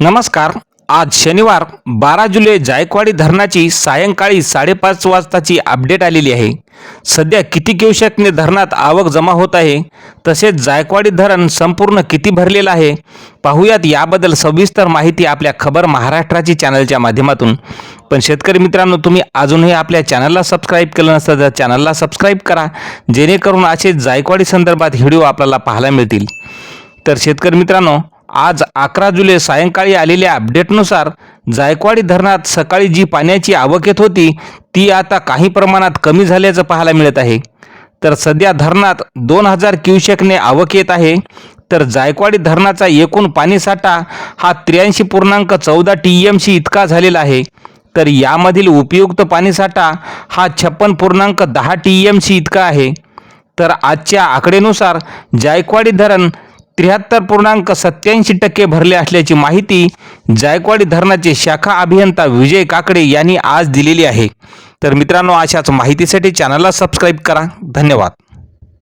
नमस्कार. आज शनिवार बारा जुलै जायकवाडी धरणाची सायंकाळी साडेपाच वाजताची अपडेट आलेली आहे. सध्या किती क्युसेकने धरणात आवक जमा होत आहे तसेच जायकवाडी धरण संपूर्ण किती भरलेलं आहे पाहूयात याबद्दल सविस्तर माहिती आपल्या खबर महाराष्ट्राची चॅनलच्या माध्यमातून. पण शेतकरी मित्रांनो तुम्ही अजूनही आपल्या चॅनलला सबस्क्राईब केलं नसतं तर चॅनलला सबस्क्राईब करा जेणेकरून असे जायकवाडी संदर्भात व्हिडिओ आपल्याला पाहायला मिळतील. तर शेतकरी मित्रांनो आज अकरा जुलै सायंकाळी आलेल्या अपडेटनुसार जायकवाडी धरणात सकाळी जी पाण्याची आवक येत होती ती आता काही प्रमाणात कमी झाल्याचं पाहायला मिळत आहे. तर सध्या धरणात दोन हजार क्युसेकने आवक येत आहे. तर जायकवाडी धरणाचा एकूण पाणीसाठा हा त्र्याऐंशी पूर्णांक चौदा टी एम सी इतका झालेला आहे. तर यामधील उपयुक्त पाणीसाठा हा छप्पन पूर्णांक दहा टी एम सी इतका आहे. तर आजच्या आकडेनुसार जायकवाडी धरण त्र्याहत्तर पूर्णांक सत्याऐंशी टक्के भरले असल्याची माहिती जायकवाडी धरणाचे शाखा अभियंता विजय काकडे यांनी आज दिलेली आहे. तर मित्रांनो अशाच माहितीसाठी चॅनलला सबस्क्राईब करा. धन्यवाद.